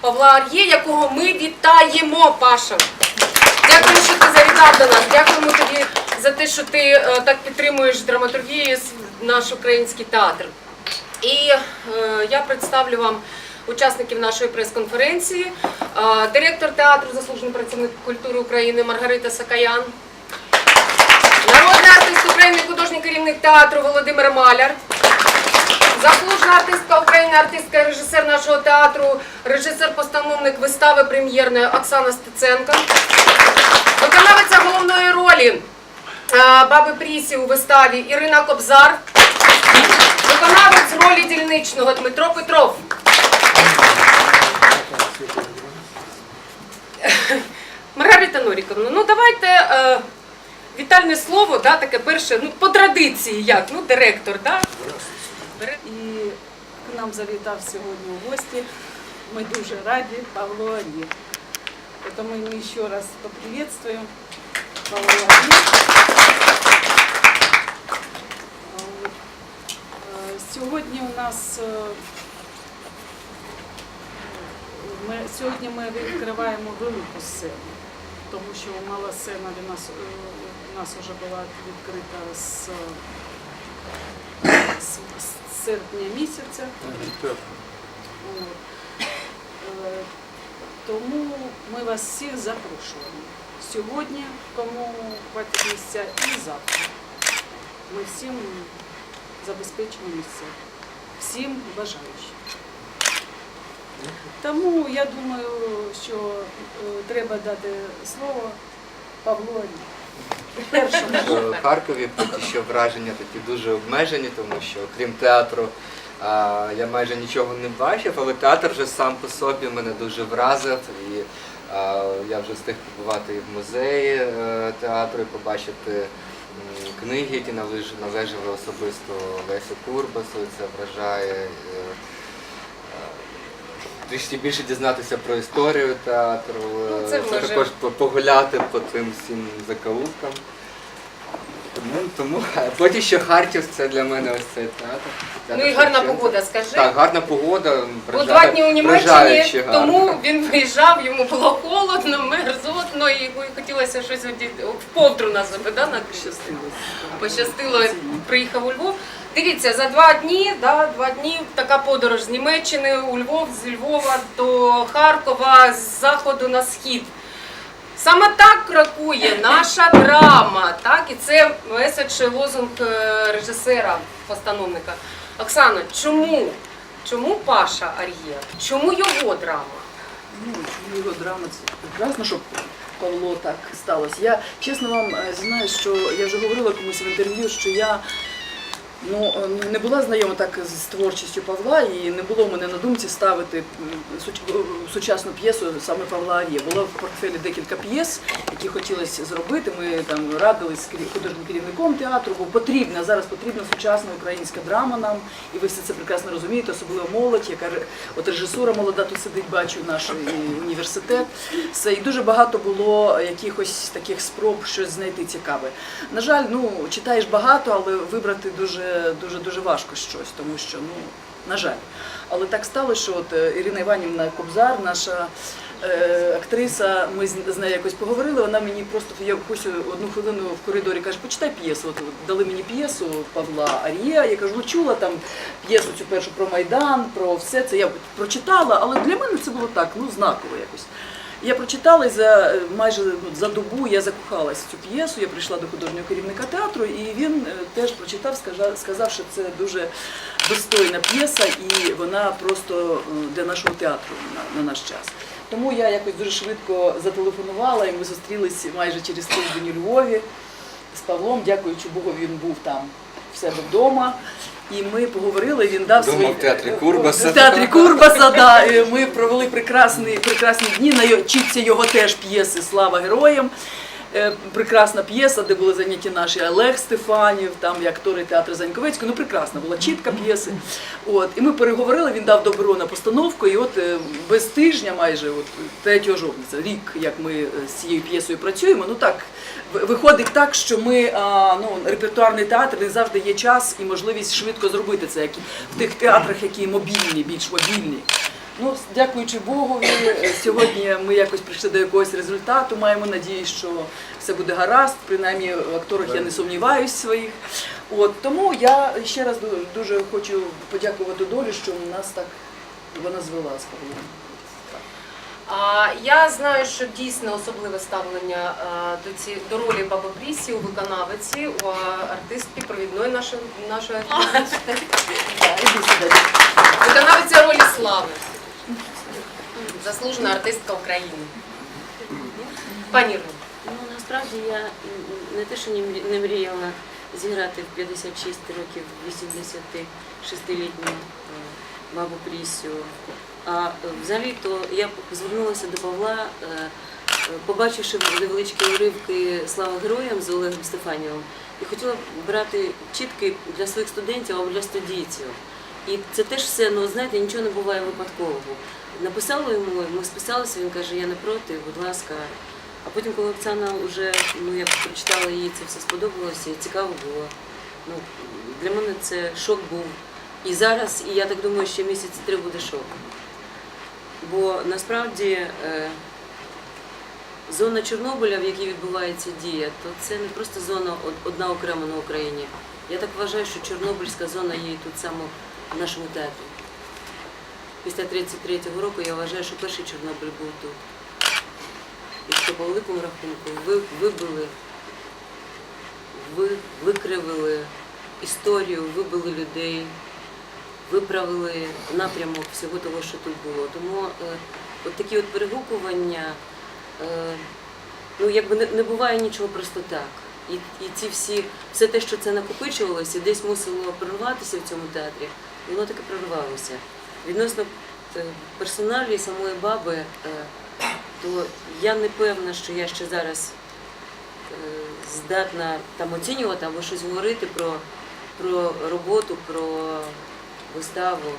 Павла Ар'є, якого ми вітаємо, Паша. Дякую, що ти завітав до нас. Дякуємо тобі за те, що ти е, так підтримуєш драматургію, наш український театр. І е, я представлю вам учасників нашої прес-конференції. Е, директор театру, заслужений працівник культури України Маргарита Сакаян. Народний артист України, художній керівник театру Володимир Маляр. Заслужена артистка України, артистка і режисер нашого театру, режисер-постановник вистави прем'єрної Оксана Стеценко. Виконавиця головної ролі е, Баби Прісі у виставі Ірина Кобзар. Виконавець ролі дільничного Дмитро Петров. Маргарита Норіковна, ну давайте е, вітальне слово, да, таке перше, ну по традиції, як, ну директор, да? І к нам завітав сьогодні у гості. Ми дуже раді Павло Арі. Тому ми ще раз поприветствуем Павло. Е, Сьогодні у нас е, ми, сьогодні ми відкриваємо велику сцену, тому що мала сцена для нас, е, у нас вже була відкрита з з, з серпня місяця. От. Е, Тому ми вас всіх запрошуємо. Сьогодні, кому хватить місця, і завтра. Ми всім забезпечимо місця. Всім бажаючим. Тому я думаю, що е, треба дати слово Павлу Арі. Першому. В Харкові поки що враження такі дуже обмежені, тому що крім театру я майже нічого не бачив, але театр вже сам по собі мене дуже вразив. І я вже встиг побувати і в музеї е, театру, і побачити книги, які належали особисто Лесю Курбасу, це вражає. Трішки більше дізнатися про історію театру, Ну, е, це також погуляти по тим всім закоулкам. Тому, тому поки що Харків це для мене ось цей театр. Ну і гарна Шевченка. погода, скажи. Так, гарна погода. Бо два дні у Німеччині, тому він виїжджав, йому було холодно, мерзотно, і йому хотілося щось в повдру нас да, на пощастило, приїхав у Львов. Дивіться, за два дні, да, два дні така подорож з Німеччини у Львов, з Львова до Харкова, з заходу на схід. Саме так крокує наша драма, так? І це меседж лозунг е, режисера, постановника. Оксана, чому? Чому Паша Ар'є? Чому його драма? Ну, його драма це прекрасно, щоб Павло так сталося. Я чесно вам е, знаю, що я вже говорила комусь в інтерв'ю, що я ну, е, не була знайома так з творчістю Павла, і не було в мене на думці ставити е, сучасну п'єсу саме Павла Ар'є. Було в портфелі декілька п'єс, які хотілося зробити. Ми там радились з художнім керівником театру, бо потрібна зараз потрібна сучасна українська драма нам, і ви все це прекрасно розумієте, особливо молодь, яка от режисура молода тут сидить, бачу наш університет. Все і дуже багато було якихось таких спроб щось знайти цікаве. На жаль, ну читаєш багато, але вибрати дуже дуже дуже важко щось, тому що ну на жаль. Але так сталося, що от е, Ірина Іванівна Кобзар, наша е, актриса, ми з з нею якось поговорили. Вона мені просто я якусь одну хвилину в коридорі каже, почитай п'єсу. От дали мені п'єсу Павла Арія. Я кажу, «Ну, чула там п'єсу цю першу про Майдан, про все це. Я прочитала, але для мене це було так, ну знаково якось. Я прочитала і за е, майже за добу я закохалась в цю п'єсу. Я прийшла до художнього керівника театру, і він е, теж прочитав, сказав, сказав, що це дуже достойна п'єса, і вона просто е, для нашого театру на, на наш час. Тому я якось дуже швидко зателефонувала, і ми зустрілися майже через тиждень у Львові з Павлом. Дякуючи Богу, він був там в себе вдома. І ми поговорили. Він дав Вдома свої в театрі Курбаса. В театрі Курбаса. Да. Ми провели прекрасні, прекрасні дні. Начиться його теж п'єси Слава героям. Е, Прекрасна п'єса, де були зайняті наші Олег Стефанів, там і актори театру Заньковецького. Ну прекрасна була чітка п'єси. От і ми переговорили. Він дав добро на постановку. І от е, без тижня, майже от 3 жовтня, рік, як ми е, з цією п'єсою працюємо. Ну так виходить так, що ми ну репертуарний театр не завжди є час і можливість швидко зробити це, як в тих театрах, які мобільні, більш мобільні. Ну, дякуючи Богові, сьогодні ми якось прийшли до якогось результату. Маємо надію, що все буде гаразд. Принаймні в акторах я не сумніваюсь своїх. От тому я ще раз дуже хочу подякувати долі, що нас так вона звела з я знаю, що дійсно особливе ставлення а, до, ці, до ролі Баби Брісі у виконавиці, у а, артистки провідної нашої, нашої. Виконавиця ролі слави. Заслужена артистка України. Пані Ірино. Ну насправді я не те, що не мріяла зіграти в 56 років 86-літню е, бабу Прісю. А е, взагалі то я звернулася до Павла, е, побачивши невеличкі уривки Слава героям з Олегом Стефанівим, і хотіла брати чітки для своїх студентів або для студійців. І це теж все, ну знаєте, нічого не буває випадкового. Написала йому, ми списалися, він каже, я не проти, будь ласка. А потім, коли Оксана вже ну я прочитала їй, це все сподобалося і цікаво було. Ну, для мене це шок був. І зараз, і я так думаю, ще місяці три буде шок. Бо насправді е, зона Чорнобиля, в якій відбувається дія, то це не просто зона одна окрема на Україні. Я так вважаю, що Чорнобильська зона є тут саме в нашому театрі. Після 33-го року я вважаю, що перший Чорнобиль був тут. І що по великому рахунку ви вибили, ви викривили історію, вибили людей, виправили напрямок всього того, що тут було. Тому е, от такі от перегукування, е, ну якби не, буває нічого просто так. І, і ці всі, все те, що це накопичувалося, десь мусило прорватися в цому театрі, воно таки прорвалося. Відносно е, персоналі самої баби, то я не певна, що я ще зараз здатна там оцінювати або щось говорити про, про роботу, про виставу.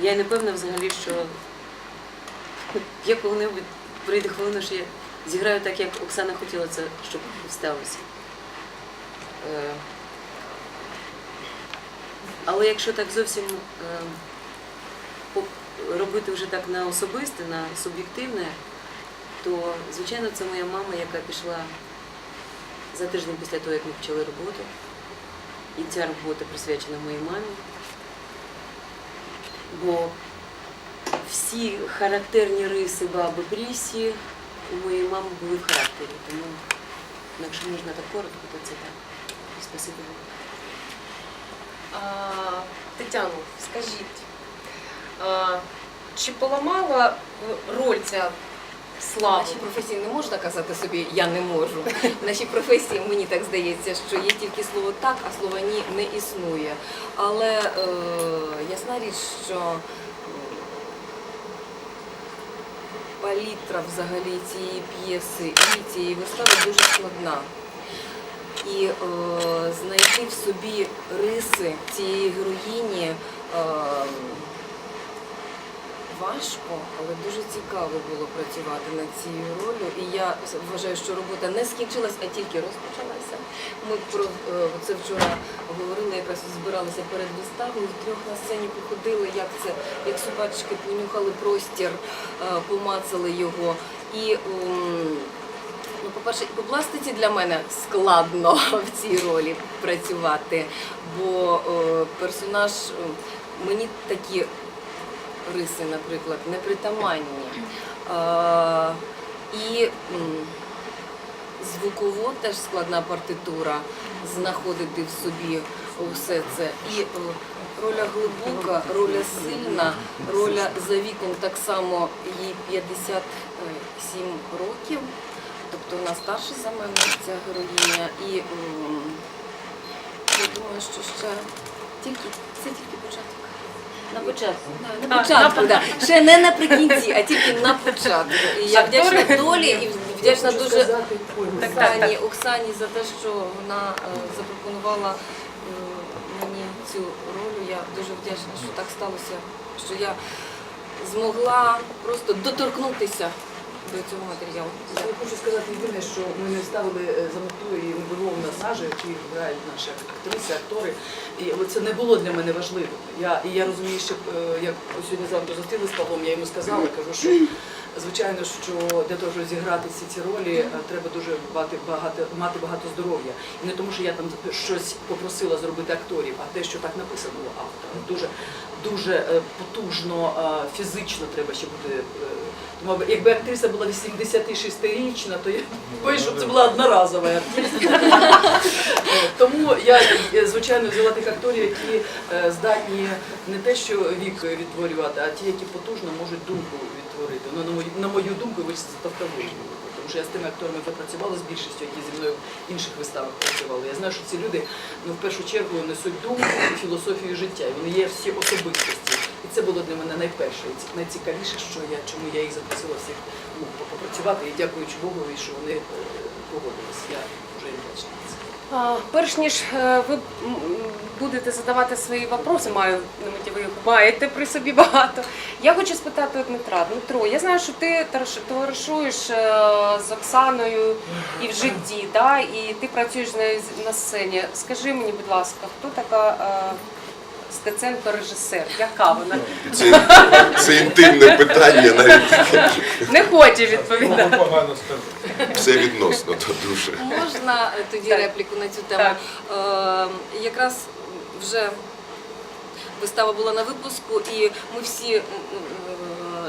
Я не певна взагалі, що я коли-небудь прийде хвилина, що я зіграю так, як Оксана хотіла це, щоб сталося. Е, Але якщо так зовсім е, робити вже так на особисте, на суб'єктивне, то звичайно це моя мама, яка пішла за тиждень після того, як ми почали роботу. І ця робота присвячена моїй мамі. Бо всі характерні риси баби Брісі у моєї мами були в характері. Тому, якщо можна так коротко, то це так. І Спасибі. А, Тетяно, скажіть, а, чи поламала е, роль ця славу? нашій професії не можна казати собі я не можу. В нашій професії мені так здається, що є тільки слово так, а слова ні не існує. Але е, ясна річ, що палітра взагалі цієї п'єси і цієї вистави дуже складна. І е, знайти в собі риси цієї героїні. Е, важко, але дуже цікаво було працювати над цією ролью. І я вважаю, що робота не скінчилась, а тільки розпочалася. Ми про е, це вчора говорили, якраз збиралися перед виставою, втрьох на сцені походили, як це, як собачки понюхали простір, е, помацали його. І Ну, по-перше, по пластиці для мене складно в цій ролі працювати, бо е, персонаж е, мені такі риси, наприклад, непритаманні. І звуково теж складна партитура знаходити в собі все це. І е, роля глибока, роля сильна, роля за віком так само їй 57 років. Тобто вона старша за мене, ця героїня. І я думаю, що ще тільки це тільки початок. На початку. Да, на початку, да. ще не наприкінці, а тільки на початку. І я вдячна долі і вдячна дуже Оксані, Оксані за те, що вона е, запропонувала е, мені цю роль. Я дуже вдячна, що так сталося, що я змогла просто доторкнутися до цього матеріалу. Я хочу сказати єдине, що ми не ставили е, за метою і було вимогу насажі, які грають наші актриси, актори. І це не було для мене важливо. Я, і я розумію, що е, як сьогодні зранку зустріли з Павлом, я йому сказала, кажу, що звичайно, що для того, щоб зіграти всі ці ролі, е, треба дуже мати багато, мати багато здоров'я. І не тому, що я там щось попросила зробити акторів, а те, що так написано автора. Дуже, дуже потужно, фізично треба ще бути. Тому якби актриса була 86-річна, то я боюсь, щоб це була одноразова актриса. Тому я, е, звичайно, взяла тих акторів, які е, здатні не те, що вік відтворювати, а ті, які потужно можуть думку відтворити. Ну, на мою, на мою думку, ви тавтологію. Тому що я з тими акторами яка працювала з більшістю, які зі мною в інших виставах працювали. Я знаю, що ці люди ну, в першу чергу несуть думку і філософію життя. Вони є всі особистості. І це було для мене найперше, найцікавіше, що я чому я їх запросила всіх ну, попрацювати. І дякуючи Богу, що вони е, погодились. Я дуже їм це. Перш ніж е, ви будете задавати свої вопроси, маю на меті ви їх маєте при собі багато. Я хочу спитати у Дмитра. Дмитро, я знаю, що ти товаришуєш е, з Оксаною і в житті, да? і ти працюєш на сцені. Скажи мені, будь ласка, хто така Стеценко режисер? Яка вона? Це, це інтимне питання, навіть таке. Не хоче відповідати. Погано скажу. все відносно то дуже. Можна е, тоді Так. репліку на цю тему? Е, якраз вже вистава була на випуску, і ми всі,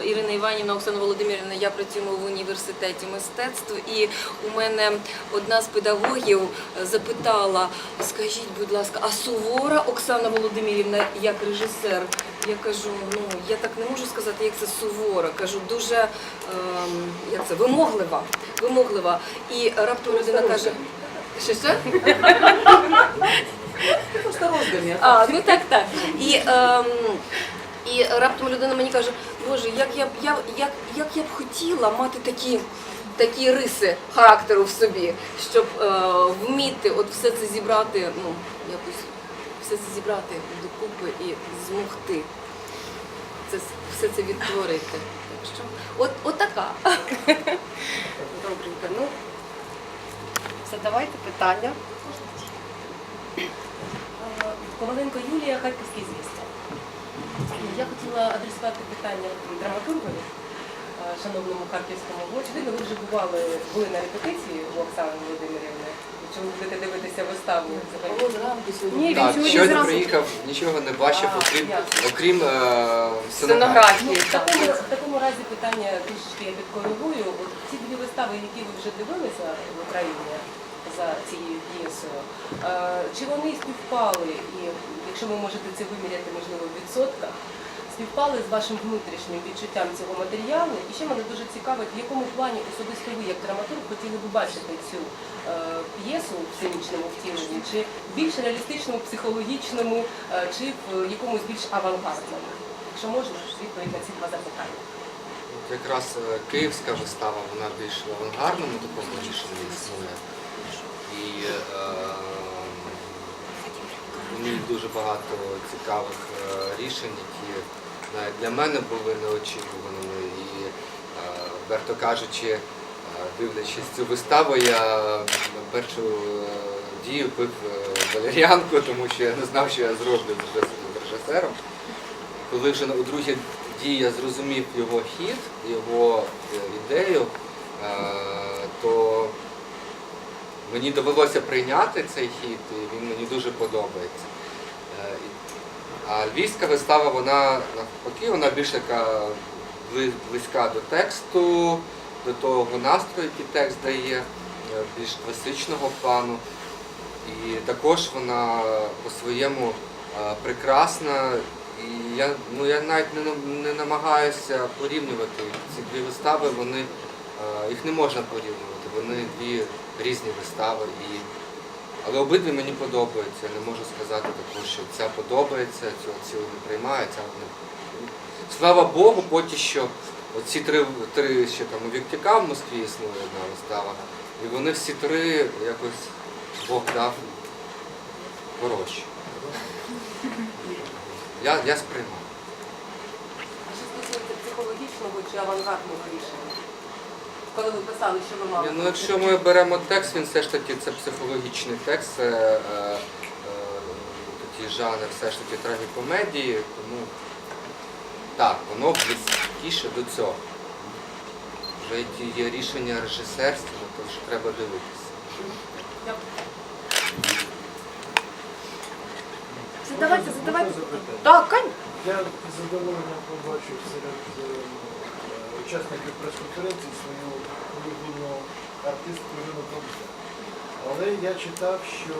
Ірина Іванівна, Оксана Володимирівна, я працюємо в університеті мистецтв, і у мене одна з педагогів е, запитала: скажіть, будь ласка, а сувора Оксана Володимирівна як режисер? Я кажу, ну я так не можу сказати, як це сувора. Кажу, дуже ем, як це вимоглива, вимоглива. І раптом людина каже, що що? Просто роздані. А, ну так, так. І, ем, і раптом людина мені каже, Боже, як я б я, як, як я б хотіла мати такі, такі риси характеру в собі, щоб е, вміти от все це зібрати, ну, якось все це зібрати докупи і змогти. Це, все це відтворити. Так що, от, от така. Добренько. Ну, задавайте питання. Коваленко Юлія, Харківський звістя. Я хотіла адресувати питання драматургові, е, шановному харківському блоці. Ви вже бували, були на репетиції у Оксани Володимирівни. Ви будете дивитися виставу. Ні, він Так, сьогодні щойно зранку- приїхав, нічого не бачив, А, окрім, ясно. окрім е, сценографії. Ну, в, такому, в такому разі питання трішки я підкоригую. От ці дві вистави, які ви вже дивилися в Україні за цією п'єсою, е, чи вони співпали, і якщо ви можете це виміряти, можливо, в відсотках, співпали з вашим внутрішнім відчуттям цього матеріалу? І ще мене дуже цікавить, в якому плані особисто ви, як драматург, хотіли б бачити цю е, п'єсу в сценічному втіленні, чи в більш реалістичному, психологічному, е, чи в якомусь більш авангардному? Якщо можна, відповідь на ці два запитання. Якраз е, київська вистава, вона більш в авангардному такому рішенні існує. І е, ній дуже багато цікавих е, рішень, які навіть для мене були неочікуваними. І, е, верто кажучи, е, дивлячись цю виставу, я першу дію пив валеріанку, тому що я не знав, що я зроблю з режисером. Коли вже у другій дії я зрозумів його хід, його ідею, то мені довелося прийняти цей хід, і він мені дуже подобається. Е, А львівська вистава, вона навпаки, вона більш така близька до тексту, до того настрою, який текст дає, е, більш класичного плану. І також вона по-своєму е, прекрасна. І я, ну, я навіть не, не намагаюся порівнювати ці дві вистави, вони, їх не можна порівнювати, вони дві різні вистави. І, але обидві мені подобаються. Не можу сказати такого, що ця подобається, цю, цю не приймає, ця не. Слава Богу, поки що оці три, три ще там у Віктяка в Москві існує одна вистава. І вони всі три якось Бог дав хороші. Я, я сприймав. А що стосується психологічного чи авангардного рішення? Коли ви писали, що ви мали? Ну, якщо ми беремо текст, він все ж таки це психологічний текст, це е, е, такий жанр все ж таки трагікомедії, тому так, воно близькіше до цього. Вже які є рішення режисерські, ну, то вже треба дивитися. Задавайте, задавайте. Так, Кань. Я з задоволенням побачив серед е, учасників прес-конференції свою улюблену артистку Ірину Кобзар. Але я читав, що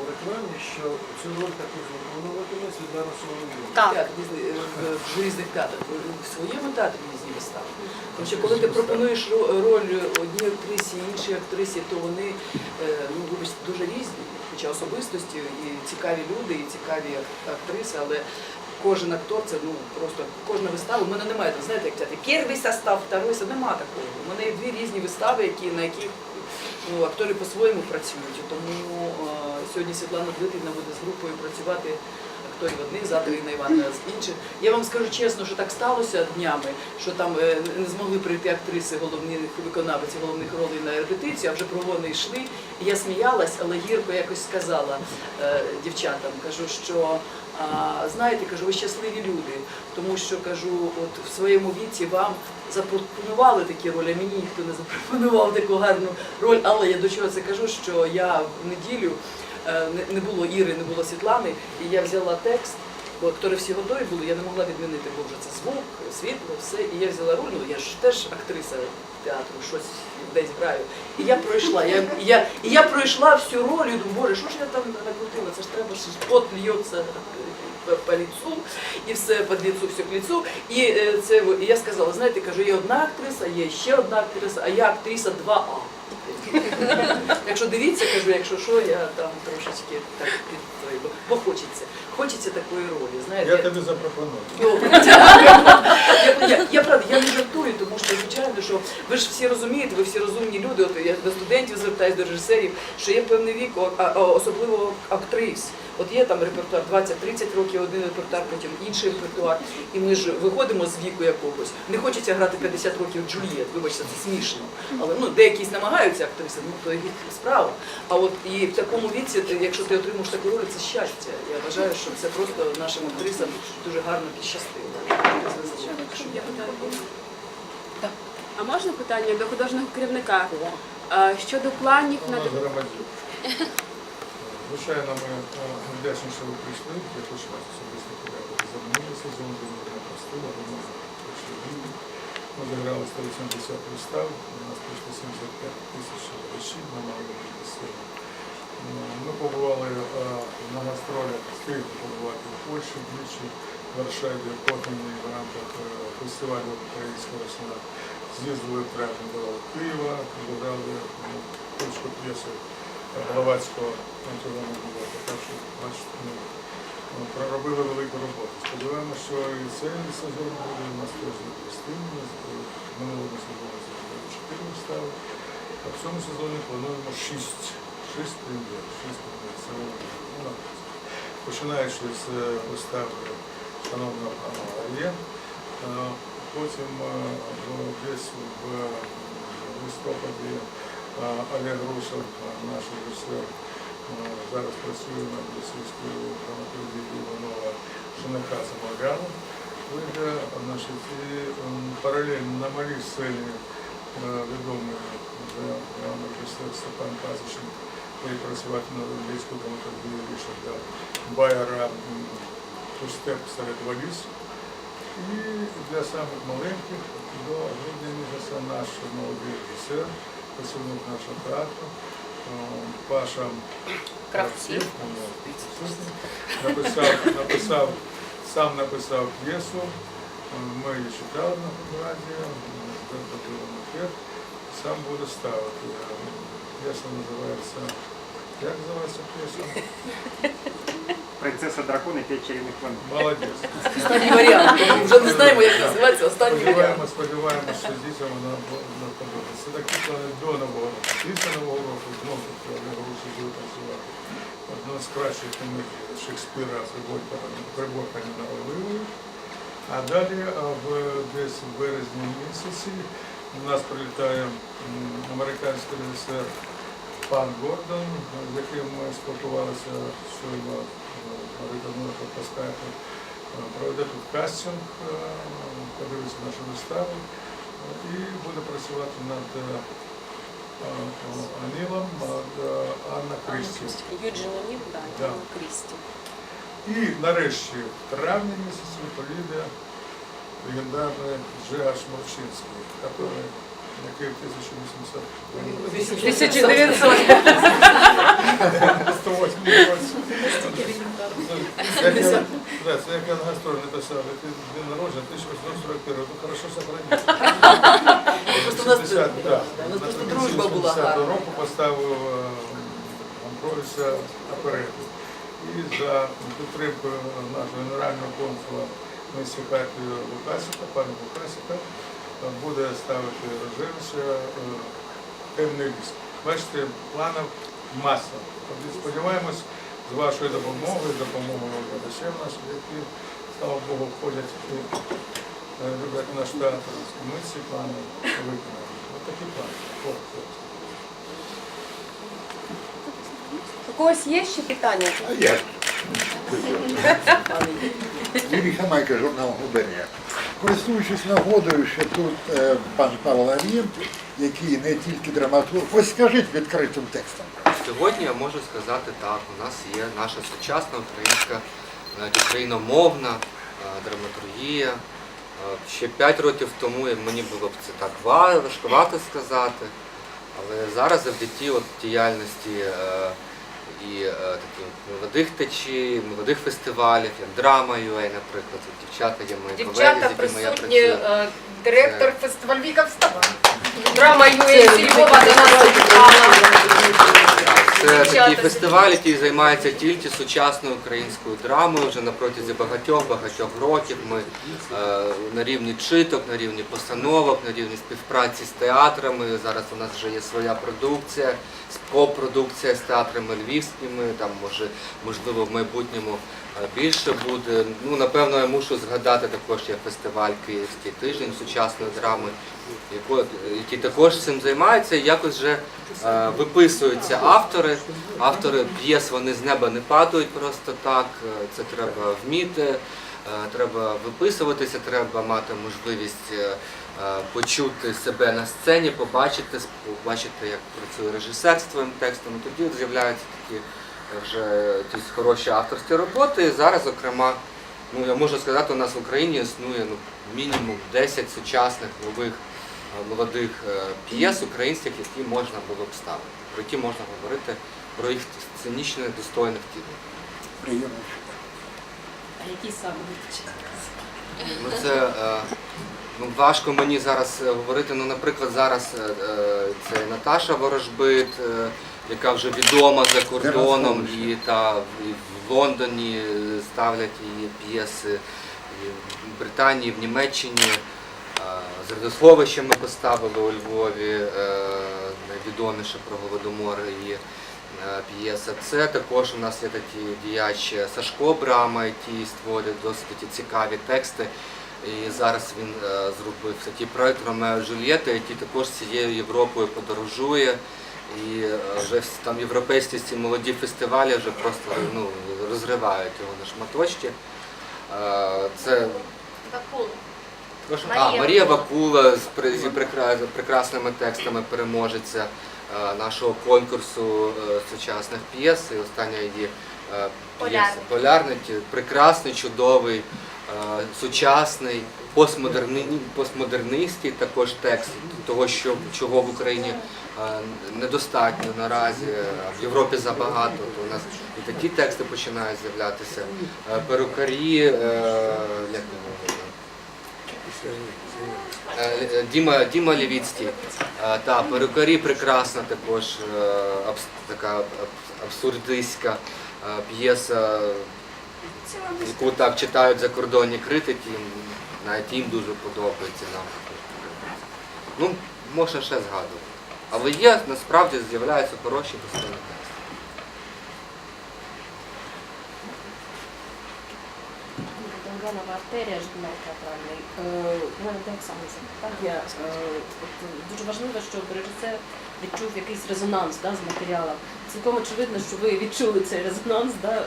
у рекламі, що цю роль також виконуватиме Світлана Соловйова. Так. Е, в- в різних театрах. В своєму театрі різні вистави. Тому що коли ти пропонуєш роль одній актрисі, іншій актрисі, то вони е, ну, вибачте, дуже різні. Хоча особистості і цікаві люди, і цікаві актриси, але кожен актор це ну просто кожна вистава. У мене немає, там, знаєте, як казати, перший состав, второй состав, нема такого. У мене є дві різні вистави, які, на яких ну, актори по-своєму працюють. Тому е, сьогодні Світлана Дмитрівна буде з групою працювати акторів одних, завтра Інна Івановна з інших. Я вам скажу чесно, що так сталося днями, що там е, не змогли прийти актриси головних виконавиці головних ролей на репетицію, а вже про вони йшли. І я сміялась, але гірко якось сказала е, дівчатам, кажу, що а, знаєте, кажу, ви щасливі люди, тому що кажу, от в своєму віці вам запропонували такі ролі, а мені ніхто не запропонував таку гарну роль. Але я до чого це кажу, що я в неділю е, не- не було Іри, не було Світлани, і я взяла текст. Бо актори всі готові були, я не могла відмінити, бо вже це звук, світло, все. І я взяла роль, ну я ж теж актриса театру, щось десь граю. І я пройшла. Я, я, і я пройшла всю роль, і думаю, боже, що ж я там накрутила? Це ж треба ж пот льється по, по лицу, і все під лицу, все к лицу. І, е, це, і я сказала, знаєте, кажу, є одна актриса, є ще одна актриса, а я актриса 2А. Так що дивіться, кажу, якщо що, я там трошечки так під бо хочеться. Хочеться такої ролі. Знаєте, Я тобі запропоную. Я, правда, я не жартую, тому що звичайно, що ви ж всі розумієте, ви всі розумні люди. От я до студентів звертаюся, до режисерів, що є певний вік, особливо актрис. От є там репертуар 20-30 років, один репертуар, потім інший репертуар. І ми ж виходимо з віку якогось. Не хочеться грати 50 років Джульєт, вибачте, це смішно. Але ну деякі намагаються актриси, ну то їх справа. А от і в такому віці, якщо ти отримаєш таку роль, це щастя. Я вважаю, що це просто нашим актрисам дуже гарно підщастило. А можна питання до художнього керівника? Щодо планів на Звичайно, ми е, вдячні, що ви прийшли. Я хочу вас особисто подякувати за минулий сезон, ви мене простили, ви мене прийшли вільні. Ми зіграли 180 вистав, у нас прийшло 75 тисяч глядачів на малому сцені. Ми побували е, на гастролях, встигли побувати в Польщі, двічі, в Варшаві, потім в рамках е, фестивалю українського сна з'їздили в театр до Києва, ну, польську п'єсу Главацького Антона Булата. Так проробили велику роботу. Сподіваємося, що і цей сезон буде у нас теж непростим. Минулому сезоні зробили 4 вистави, а в цьому сезоні плануємо 6. 6 прем'єр, 6 прем'єр. Це ну. Починаючи з вистави Шановна пана Ар'є, е, потім е, десь в листопаді е, Олег Русов, е, наш режисер, е, зараз працює над російською драматургією Іванова Шинака Самогану. Вийде, і паралельно на малій сцені відомий режисер Степан Пазиченко буде працювати над англійською драматургією Рішарда Байера м, «Тустеп серед валіз. І для самих маленьких до місяця наш молодий режисер, працівник нашого театру, е, Паша Кравців. Кравців, написав, написав, сам написав п'єсу, е, ми її читали на фотографії, зробили макет, сам буде ставити. Е, П'єса називається, як називається п'єса? Принцеса дракон і п'ять чарівних планет. Молодець. Останній варіант. Ми вже не знаємо, як називається останній варіант. Сподіваємось, сподіваємось, що дітям вона вона подобається. Це такі плани до нового року. Після нового року знову таки буде працювати. Одна з кращих комедій Шекспіра приборкання на Оливою. А далі в десь в березні місяці У нас прилітає американський режисер пан Гордон, з яким ми спілкувалися щойно рекомендую по скайпу. Проведе тут кастинг, е, подивиться нашу виставу і буде працювати над е, е, Анілом над Анна Крісті. Юджин О'Ніл, да, Да. Анна Крісті. І нарешті в травні місяці поїде легендарний Джиаш Мовчинський, який який в 1800 1900. 108 році. Як я- да, Це як я на гастроль написав, який день народження 1841, то хорошо сохранив. У нас, 60, да, у нас просто дружба була гарна. року поставив е, Амбровича. І за підтримкою нашого генерального консула місії Харкова Лукасика, пана Лукасика, е, буде ставити Рожевича е, темний ліс. Бачите, планів маса. Тобто Сподіваємось, з вашою допомогою, допомогою глядачів наших, які, слава Богу, входять і е, люблять наш театр. Ми ці плани виконаємо. Ось такі плани. У когось є ще питання? А я. Юрій Хамайка, журнал Губернія. Користуючись нагодою, що тут е, пан Павло Ар'єн, який не тільки драматург, ось скажіть відкритим текстом. Сьогодні я можу сказати так, у нас є наша сучасна українська, навіть україномовна е, драматургія. Е, Ще 5 років тому мені було б це так ва- важкувато сказати, але зараз завдяки от діяльності е, і таких молодих течій, молодих фестивалів, як драма UA, наприклад, дівчата є мої колеги, з якими я присутні, працюю. е, директор фестиваль Віка вставай. Драма до нас завітала. Це такий фестиваль, який займається тільки сучасною українською драмою. Вже на протязі багатьох багатьох років. Ми е, на рівні читок, на рівні постановок, на рівні співпраці з театрами. Зараз у нас вже є своя продукція, копродукція з театрами львівськими. Там може можливо в майбутньому більше буде. Ну напевно, я мушу згадати також є фестиваль Київський тиждень сучасної драми, який також цим займається. І якось вже е, виписуються автори. Автори п'єс вони з неба не падають просто так. Е, Це треба вміти. е, Треба виписуватися, треба мати можливість е, е, почути себе на сцені, побачити, побачити, як працює режисер з твоїм текстом. Тоді з'являються такі е, вже якісь хороші авторські роботи. І зараз, зокрема, ну я можу сказати, у нас в Україні існує ну, мінімум 10 сучасних нових е, молодих е, п'єс українських, які можна було б ставити, про які можна говорити про їх сценічне достойне втілення. Приємно. А які саме? Ну це е, ну, важко мені зараз говорити. Ну, наприклад, зараз це Наташа Ворожбит, яка вже відома за кордоном, і та в- і в Лондоні е, ставлять її п'єси, і в Британії, в Німеччині. Е, З Радословищем ми поставили у Львові е, найвідоміше про Голодомор і е, п'єса. Це також у нас є такі діячі Сашко Брама, які створюють досить цікаві тексти. І зараз він е, зробив такий проект Ромео і Джульєта, який також цією Європою подорожує. І е, вже там європейські ці молоді фестивалі вже просто ну, розривають його на шматочки. Е, Це Прошу? А, Марія Вакула з, зі з прекрасними текстами переможеця е, нашого конкурсу сучасних п'єс. І остання її п'єса Полярний. Прекрасний, чудовий, сучасний, постмодерни... постмодернистський також текст того, що, чого в Україні недостатньо наразі, в Європі забагато. То у нас і такі тексти починають з'являтися. Перукарі, е, як Е, е, Діма, Діма Лівіцький. Та, перукарі прекрасна також абс- така абсурдистська п'єса, яку так читають закордонні критики, навіть їм дуже подобається нам. Ну, можна ще згадувати. Але є, насправді з'являються хороші достойні тексти. Богданова артерія, журнал театральний. Е, У мене так само запитання. Е, е, Дуже важливо, щоб режисер відчув якийсь резонанс да, з матеріалом. Цілком очевидно, що ви відчули цей резонанс, да, е,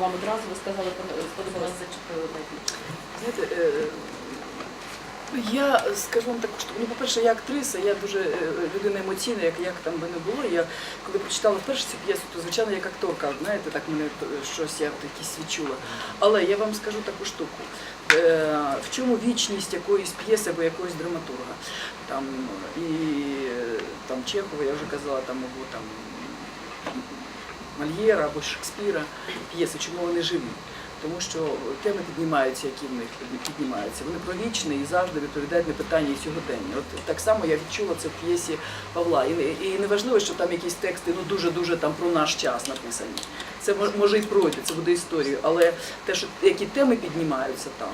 вам одразу ви сказали, «Пон- сподобалось зачепили. Знаєте, е, я скажу вам таку штуку. Ну, по-перше, я актриса, я дуже е, людина емоційна, як, як там би не було. Я коли прочитала вперше цю п'єсу, то звичайно як акторка, знаєте, так мене е, щось я якісь відчула. Але я вам скажу таку штуку. Е, В чому вічність якоїсь п'єси або якогось драматурга? Там і там Чехова, я вже казала, там або там Мольєра або Шекспіра п'єси, чому вони живі? Тому що теми піднімаються, які в них піднімаються. Вони про вічне і завжди відповідають на питання і сьогодення. От так само я відчула це в п'єсі Павла. І, і не важливо, що там якісь тексти ну дуже дуже там про наш час написані. Це може і пройти, це буде історією. Але те, що які теми піднімаються там.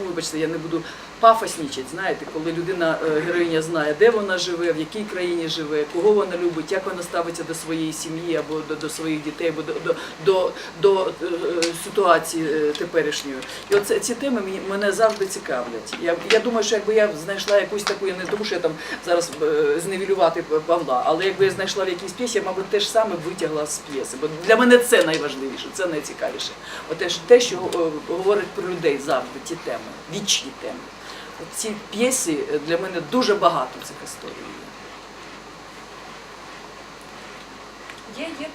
Ну, вибачте, я не буду пафоснічати, знаєте, коли людина, е, героїня знає, де вона живе, в якій країні живе, кого вона любить, як вона ставиться до своєї сім'ї або до, до своїх дітей, або до, до, до, е, ситуації е, теперішньої. І от ці теми мене завжди цікавлять. Я, я думаю, що якби я знайшла якусь таку, я не тому, що я там зараз зневілювати Павла, але якби я знайшла в якійсь п'єсі, я, мабуть, теж саме витягла з п'єси. Бо для мене це найважливіше, це найцікавіше. От те, що- говорить про людей завжди, ті теми, вічні теми. От ці п'єсі е, для мене дуже багато цих історій. Є, є